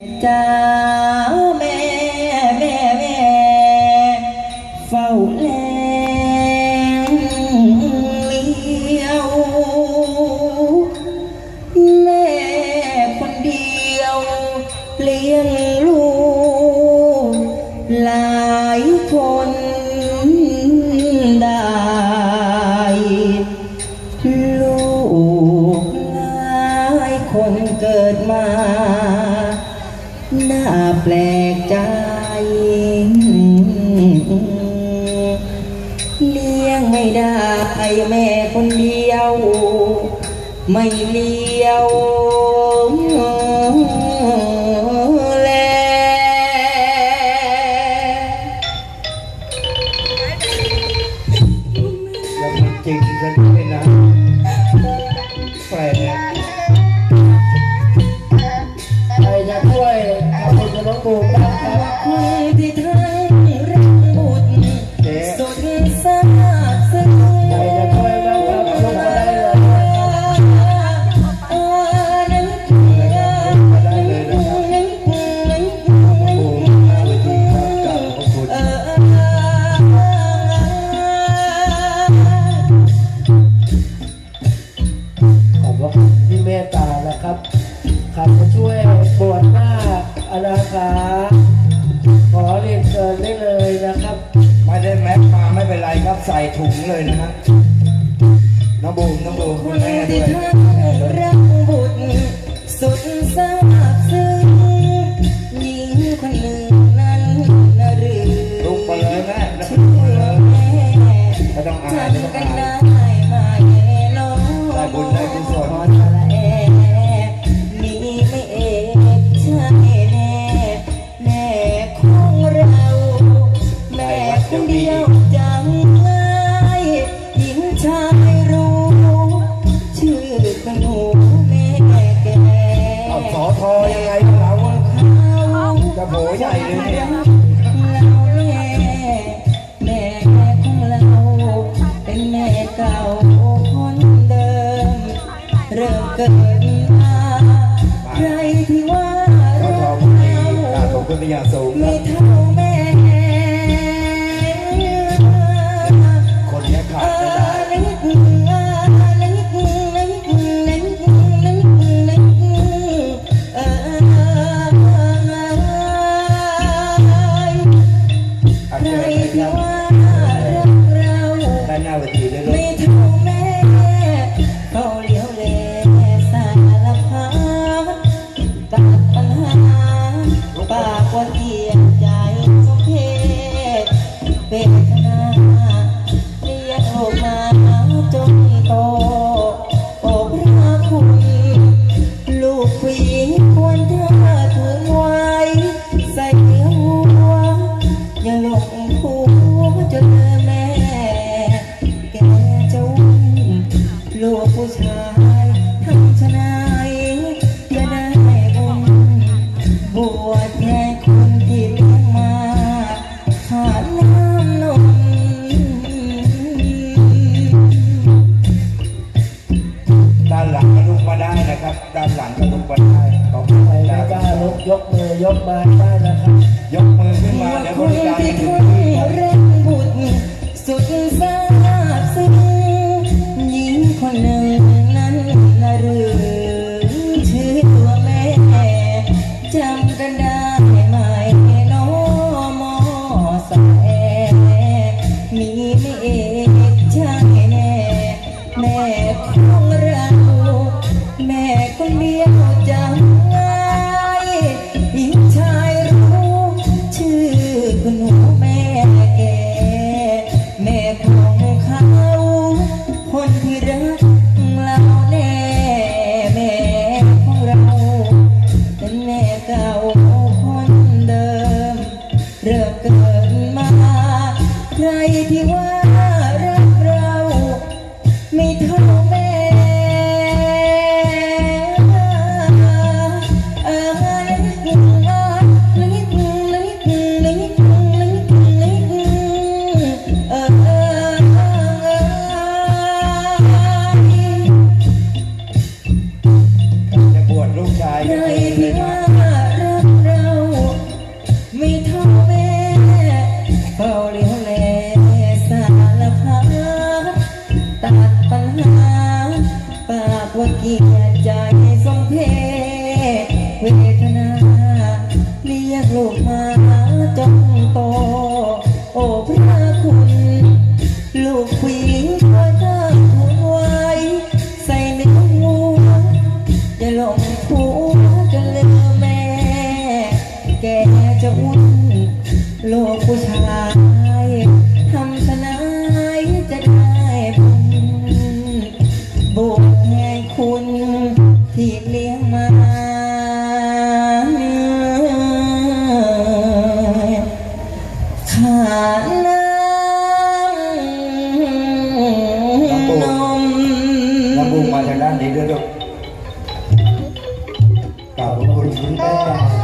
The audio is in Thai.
cha mẹ mẹ mẹ phao lên liêu. Mẹ con điêu liền แปลกใจ เลี้ยงไม่ได้แม่คนเดียว ไม่เลี้ยว ขอเรียนเชิญได้เลยนะครับ ไม่ได้แม็กมาไม่เป็นไรครับใส่ถุงเลยนะฮะน้องบูมน้องบูมคุณแม่ด้วย รั คอยังไงเราจะโผล่ใหญ่เลยเนี่ยเริ่มเกิดมาใครที่ว่าเราเราไม่ทำ personality. They don't บมาได้แล้วครับ ยกมือขึ้นมาเดี๋ยวบริการถึงที่ครับ เร่งบุตรสุดซาบซึ้งหญิงคนหนึ่งนั้นนะหรือชื่อตัวแม่จำกันได้ ที่ว่า เกีจใจสมเพเวทนาเรียกลูกมาจงโต โอ้พระคุณ ลูกผู้หญิอเธใส่เนื้ออย่าหลงผัวจนลืแม่ แกจะวุ่นโลกผู้ชาย rumah dengan hidup. Kalau urus urutan.